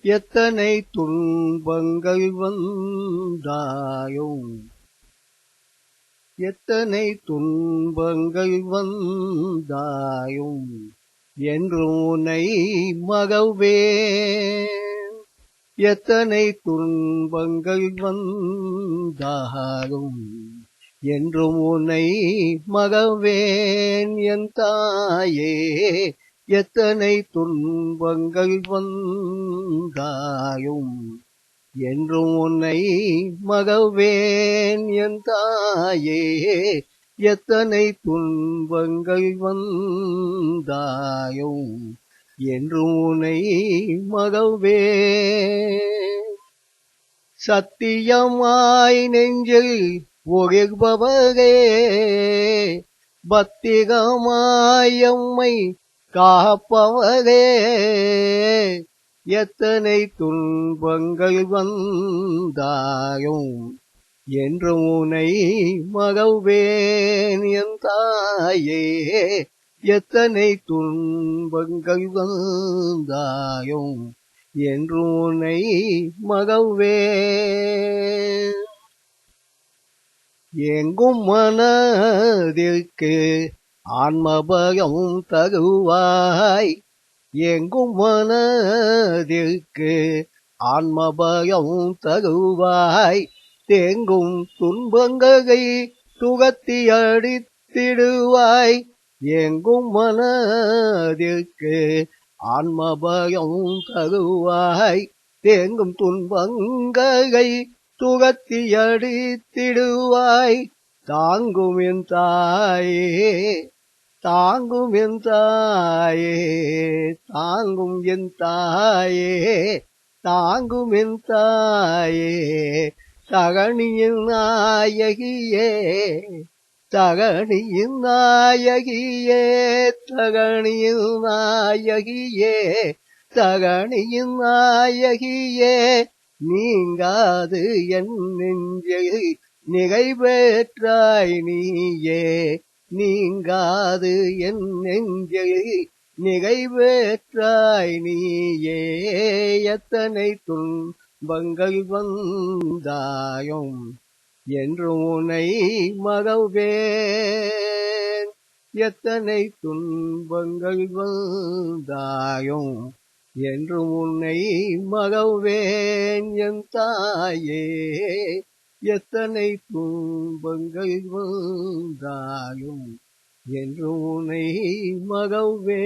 எத்தனை துன்பங்கள் வந்தாயோ? எத்தனை துன்பங்கள் வந்தாயும் என்றுனை மகவே எத்தனை துன்பங்கள் வந்தாலும் என்றும் உன்னை மகவேன் என் தாயே. எத்தனை துன்பங்கள் வந்தாயும் என்றும் உன்னை மகவேன் என் தாயே. எத்தனை துன்பங்கள் வந்தாயும் என்றும் உன்னை மகவே சத்தியமாய் நெஞ்சில் ஒழிபவரே பத்திகமாயம்மை காப்பவரே எத்தனை துன்பங்கள் வந்தாயும் என்று உனை மகவேன் என் தாயே. எத்தனை துன்பங்கள் வந்தாயும் என்று உனை மகவேன் எங்கும் மனதிற்கு ஆன்மபயம் தருவாய். எங்கும் மனதிற்கு ஆன்மபயம் தருவாய். தேங்கும் துன்பங்களை துகத்தி அடித்திடுவாய். எங்கும் மனதிற்கு ஆன்மபயம் தருவாய். தேங்கும் துன்பங்களை துகத்தி அடித்திடுவாய். தாங்குமின் தாயே தாங்கும் என் தாயே தாங்கும் என் தாயே தாங்கும் என் தாயே தகணியின் நாயகியே தகணியின் நாயகியே தகணியின் நாயகியே தகணியின் நாயகியே நீங்காது என் நெஞ்சை நிகை பெற்றாய் நீயே. நீங்காது என் நெஞ்சை நிகழ்வேற்றாய் நீயே. எத்தனை துன்பங்கள் வந்தாயும் என்று உனை மகவேன் எத்தனை துன்பங்கள் வந்தாயும் என்று உன்னை மகவேன் என் தாயே. எத்தனை துன்பங்கள் வந்தாலும் என்றும் உனை மகவே